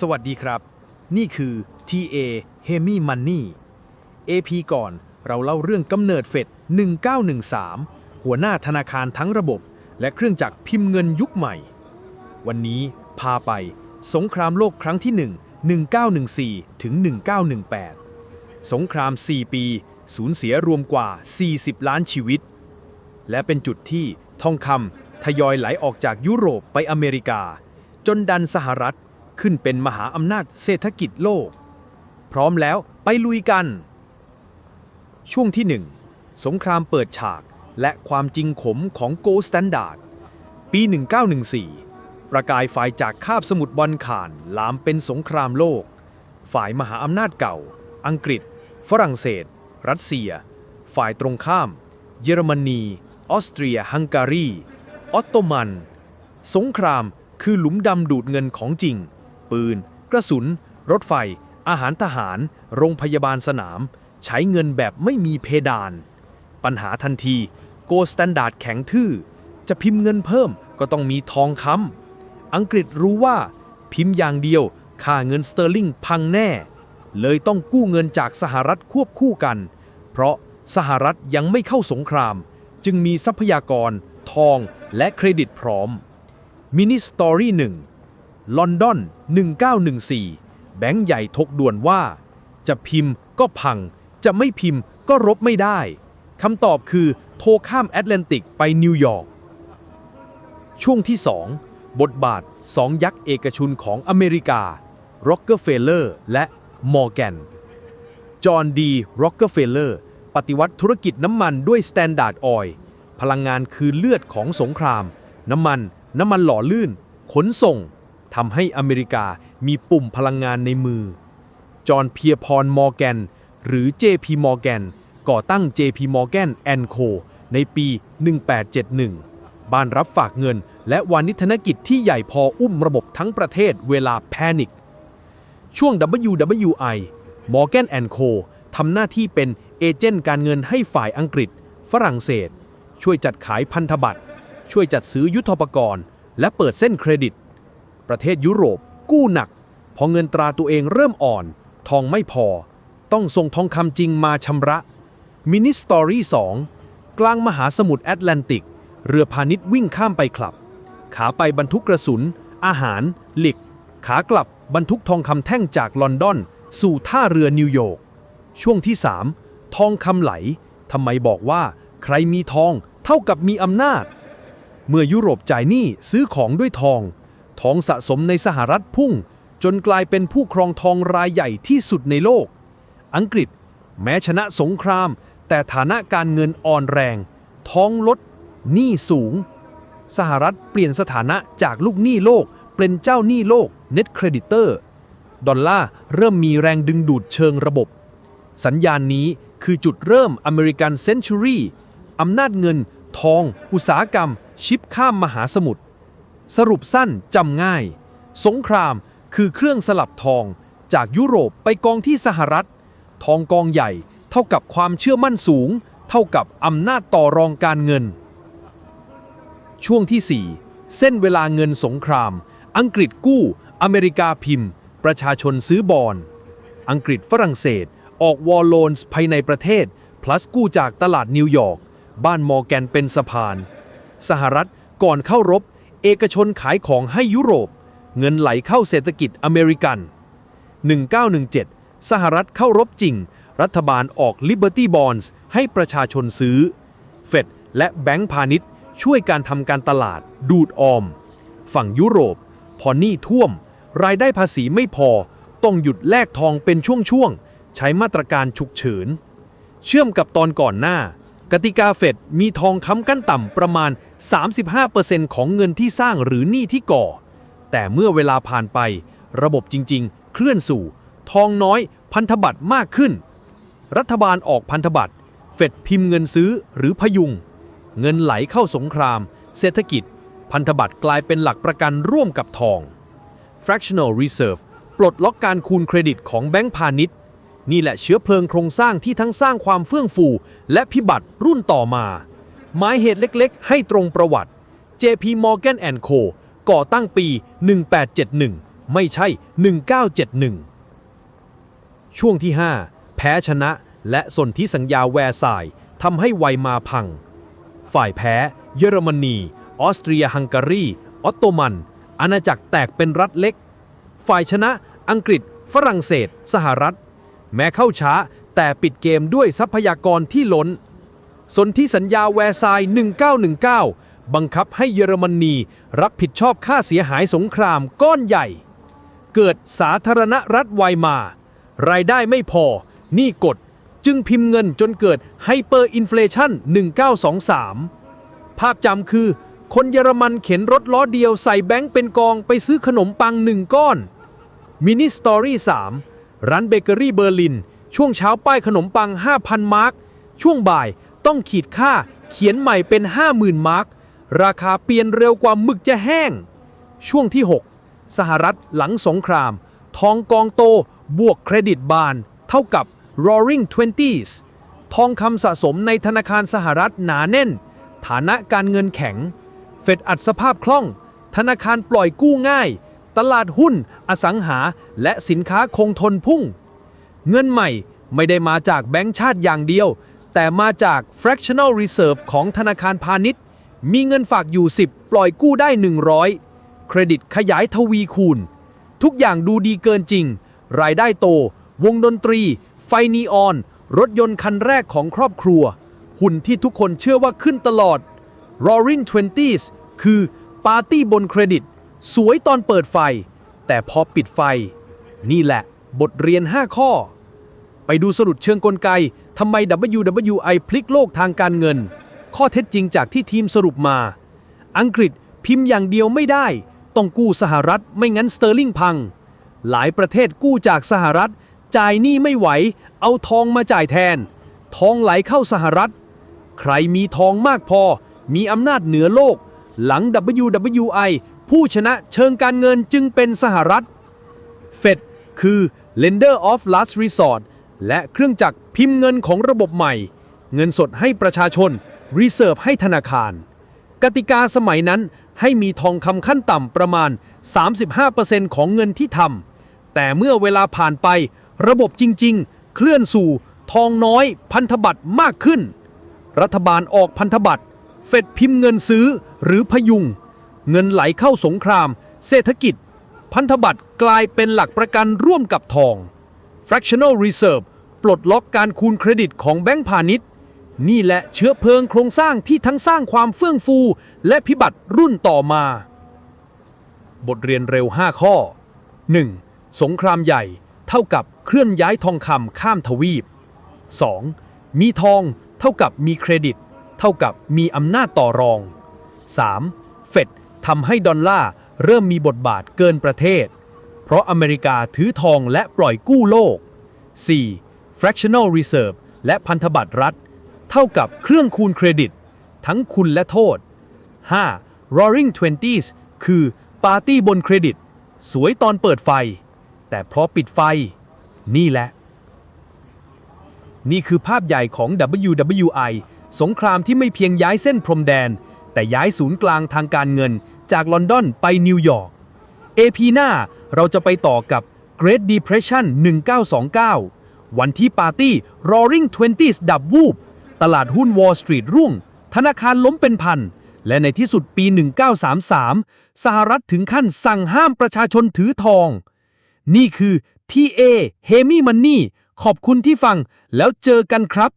สวัสดีครับ นี่คือ TA Hemi Money AP ก่อนเราเล่าเรื่องกำเนิดเฟด 1913 หัวหน้าธนาคารทั้งระบบ และเครื่องจักรพิมพ์เงินยุคใหม่ วันนี้พาไปสงครามโลกครั้งที่ 1 1914 ถึง 1918 สงคราม 4 ปี สูญเสียรวมกว่า 40 ล้านชีวิต และเป็นจุดที่ทองคำทยอยไหลออกจากยุโรปไปอเมริกา จนดันสหรัฐ ขึ้นเป็นมหาอำนาจเศรษฐกิจโลก พร้อมแล้วไปลุยกัน ช่วงที่ 1 สงครามเปิดฉากและความจริงขมของโกลสแตนดาร์ดปี 1914 ประกายไฟจากคาบสมุทรบอลข่านลามเป็นสงครามโลก ฝ่ายมหาอำนาจเก่า อังกฤษ ฝรั่งเศส รัสเซีย ฝ่ายตรงข้าม เยอรมนี ออสเตรีย ฮังการี ออตโตมัน สงครามคือหลุมดำดูดเงินของจริง ปืน กระสุน รถไฟ อาหารทหาร โรงพยาบาลสนาม ใช้เงินแบบไม่มีเพดาน ปัญหาทันที โกสแตนดาร์ดแข็งทื่อ จะพิมพ์เงินเพิ่มก็ต้องมีทองคำอังกฤษรู้ว่า พิมพ์อย่างเดียวค่าเงินสเตอร์ลิงพังแน่ เลยต้องกู้เงินจากสหรัฐควบคู่กัน เพราะสหรัฐยังไม่เข้าสงคราม จึงมีทรัพยากร ทองและเครดิตพร้อมมินิสตอรี่หนึ่ง ลอนดอน 1914 แบงค์ใหญ่ทกด่วนว่า จะพิมพ์ก็พัง จะไม่พิมพ์ก็รบไม่ได้ คำตอบคือโทรข้ามแอตแลนติกไปนิวยอร์ก ช่วงที่ 2 บทบาทสองยักษ์เอกชุนของอเมริการ็อกเกอร์เฟลเลอร์และมอร์แกน จอห์นดีร็อกเกอร์เฟลเลอร์ปฏิวัติธุรกิจน้ำมันด้วย Standard Oil พลังงานคือเลือดของสงคราม น้ำมัน น้ำมันหล่อลื่น ขนส่ง ทำให้อเมริกามีปุ่มพลังงานในมือ จอห์นเพียร์พรมอร์แกน หรือ JP Morgan ก่อตั้ง JP Morgan Co ในปี 1871 บ้านรับฝากเงิน และวานิธนกิจที่ใหญ่พออุ้มระบบทั้งประเทศเวลาแพนิค ช่วง WWI Morgan Co ทำหน้าที่เป็นเอเจนต์การเงินให้ฝ่ายอังกฤษ ฝรั่งเศส ช่วยจัดขายพันธบัตร ช่วยจัดซื้อยุทโธปกรณ์ และเปิดเส้นเครดิต ประเทศยุโรป กู้หนัก พอเงินตราตัวเองเริ่มอ่อน ทองไม่พอ ต้องส่งทองคำจริงมาชำระมินิสตอรี่2กลางมหาสมุทรแอตแลนติก เรือพาณิชย์วิ่งข้ามไปคลับ ขาไปบรรทุกกระสุน อาหาร หลิก ขากลับบรรทุกทองคำแท่งจากลอนดอน สู่ท่าเรือนิวยอร์กช่วงที่ 3 ทองคำไหลทำไมบอกว่า ใครมีทองเท่ากับมีอำนาจ เมื่อยุโรปจ่ายหนี้ซื้อของด้วยทอง ทองสะสมในสหรัฐพุ่ง จนกลายเป็นผู้ครองทองรายใหญ่ที่สุดในโลก อังกฤษ แม้ชนะสงคราม แต่ฐานะการเงินอ่อนแรง ท้องลด หนี้สูง สหรัฐเปลี่ยนสถานะจากลูกหนี้โลก เป็นเจ้าหนี้โลก Net Creditor ดอลลาร์เริ่มมีแรงดึงดูดเชิงระบบ สัญญาณนี้คือจุดเริ่มอเมริกันเซนชูรีอำนาจเงิน ทอง อุตสาหกรรม ชิปข้ามมหาสมุทร สรุปสั้นจำง่าย สงครามคือเครื่องสลับทอง จากยุโรปไปกองที่สหรัฐ ทองกองใหญ่เท่ากับความเชื่อมั่นสูง เท่ากับอำนาจต่อรองการเงิน ช่วงที่ 4 เส้นเวลาเงินสงคราม อังกฤษกู้ อเมริกาพิมพ์ ประชาชนซื้อบอลอังกฤษฝรั่งเศส ออกวอลโลนส์ภายในประเทศ plus กู้จากตลาดนิวยอร์ก บ้านมอร์แกนเป็นสะพาน สหรัฐก่อนเข้ารบ เอกชนขายของให้ยุโรป เงินไหลเข้าเศรษฐกิจอเมริกัน 1917 สหรัฐเข้ารบจริง รัฐบาลออก Liberty Bonds ให้ประชาชนซื้อ เฟดและแบงก์พาณิชย์ ช่วยการทำการตลาด ดูดออม ฝั่งยุโรป พอหนี้ท่วม รายได้ภาษีไม่พอ ต้องหยุดแลกทองเป็นช่วงๆ ใช้มาตรการฉุกเฉิน เชื่อมกับตอนก่อนหน้า กติกาเฟดมีทองค้ำกั้นต่ำประมาณ 35%ของเงินที่สร้างหรือหนี้ที่ก่อ แต่เมื่อเวลาผ่านไป ระบบจริง ๆ เคลื่อนสู่ ทองน้อยพันธบัตรมากขึ้น รัฐบาลออกพันธบัตร เฟดพิมพ์เงินซื้อหรือพยุง เงินไหลเข้าสงคราม เศรษฐกิจ พันธบัตรกลายเป็นหลักประกันร่วมกับทอง fractional reserve ปลดล็อกการคูณเครดิตของแบงก์พาณิชย์ นี่แหละเชื้อเพลิงโครงสร้างที่ทั้งสร้างความเฟื่องฟู และพิบัติรุ่นต่อมา หมายเหตุเล็กๆ ให้ตรงประวัติ JP Morgan Co ก่อตั้งปี 1871 ไม่ใช่ 1971 ช่วงที่ 5 แพ้ชนะและสนธิสัญญาแวร์ซายทำให้ไวมาพัง ฝ่ายแพ้ เยอรมนี ออสเตรียฮังการี ออตโตมัน อาณาจักรแตกเป็นรัฐเล็ก ฝ่ายชนะ อังกฤษ ฝรั่งเศส สหรัฐ แม้เข้าช้า แต่ปิดเกมด้วยทรัพยากรที่ล้น สนธิสัญญาแวร์ซาย 1919 บังคับให้เยอรมนีรับผิดชอบค่าเสียหายสงครามก้อนใหญ่ เกิดสาธารณรัฐไวมา รายได้ไม่พอหนี้กดจึงพิมพ์เงินจนเกิดไฮเปอร์อินฟลชัน1923 ภาพจำคือ คนเยอรมันเข็นรถล้อเดียวใส่แบงค์เป็นกองไปซื้อขนมปังหนึ่งก้อนมินิสตอรี่3 ร้านเบเกอรี่เบอร์ลิน ช่วงเช้าป้ายขนมปัง 5,000 มาร์กช่วงบ่ายต้องขีดค่าเขียนใหม่เป็น 50,000 มาร์กราคาเปลี่ยนเร็วกว่าหมึกจะแห้ง ช่วงที่ 6 สหรัฐหลังสงคราม ทองกองโตบวกเครดิตบาน เท่ากับ Roaring Twenties ทองคำสะสมในธนาคารสหรัฐหนาแน่น ฐานะการเงินแข็ง เฟดอัดสภาพคล่อง ธนาคารปล่อยกู้ง่าย ตลาดหุ้น อสังหา และสินค้าคงทนพุ่ง เงินใหม่ไม่ได้มาจากแบงก์ชาติอย่างเดียว แต่มาจาก fractional reserve ของธนาคารพาณิชย์ มีเงินฝากอยู่ 10 ปล่อยกู้ได้ 100 เครดิตขยายทวีคูณ ทุกอย่างดูดีเกินจริง รายได้โต วงดนตรี ไฟนีออน รถยนต์คันแรกของครอบครัว หุ่นที่ทุกคนเชื่อว่าขึ้นตลอด Roaring Twenties คือปาร์ตี้บนเครดิต สวยตอนเปิดไฟ แต่พอปิดไฟ นี่แหละ บทเรียน 5 ข้อ ไปดูสรุปเชิงกลไกทำไม WWI พลิกโลกทางการเงิน ข้อเท็จจริงจากที่ทีมสรุปมา อังกฤษพิมพ์อย่างเดียวไม่ได้ ต้องกู้สหรัฐไม่งั้นสเตอร์ลิงพัง หลายประเทศกู้จากสหรัฐ จ่ายหนี้ไม่ไหว เอาทองมาจ่ายแทน ทองไหลเข้าสหรัฐ ใครมีทองมากพอ มีอำนาจเหนือโลก หลัง WWI ผู้ชนะเชิงการเงินจึงเป็นสหรัฐ เฟดคือ lender of last resort และเครื่องจักรพิมพ์เงินของระบบใหม่ เงินสดให้ประชาชน reserve ให้ธนาคาร กติกาสมัยนั้นให้มีทองคำขั้นต่ำประมาณ 35%ของเงินที่ทำ แต่เมื่อเวลาผ่านไประบบจริงๆ เคลื่อนสู่ทองน้อยพันธบัตรมากขึ้น รัฐบาลออกพันธบัตร เฟดพิมพ์เงินซื้อหรือพยุง เงินไหลเข้าสงคราม เศรษฐกิจ พันธบัตรกลายเป็นหลักประกันร่วมกับทอง fractional reserve ปลดล็อกการคูณเครดิตของแบงก์พาณิชย์ นี่แหละเชื้อเพลิงโครงสร้างที่ทั้งสร้างความเฟื่องฟู และพิบัติรุ่นต่อมา บทเรียนเร็ว 5 ข้อ 1. สงครามใหญ่เท่ากับเคลื่อนย้ายทองคำข้ามทวีป 2. มีทองเท่ากับมีเครดิต เท่ากับมีอำนาจต่อรอง 3. เฟด ทำให้ดอลลาร์เริ่มมีบทบาทเกินประเทศ เพราะอเมริกาถือทองและปล่อยกู้โลก 4. fractional reserve และพันธบัตรรัฐ เท่ากับเครื่องคูณเครดิต ทั้งคุณและโทษ 5. roaring twenties คือปาร์ตี้บนเครดิต สวยตอนเปิดไฟ แต่พอปิดไฟ นี่แหละ นี่คือภาพใหญ่ของ WWI สงครามที่ไม่เพียงย้ายเส้นพรมแดน แต่ย้ายศูนย์กลางทางการเงิน จากลอนดอนไปนิวยอร์ก AP หน้าเราจะไปต่อกับ Great Depression 1929 วันที่ปาร์ตี้ Roaring Twenties ดับวูบ ตลาดหุ้น Wall Street ร่วงธนาคารล้มเป็นพัน และในที่สุดปี 1933 สหรัฐถึงขั้นสั่งห้ามประชาชนถือทอง นี่คือ TA h e m y Money ขอบคุณที่ฟังแล้วเจอกันครับ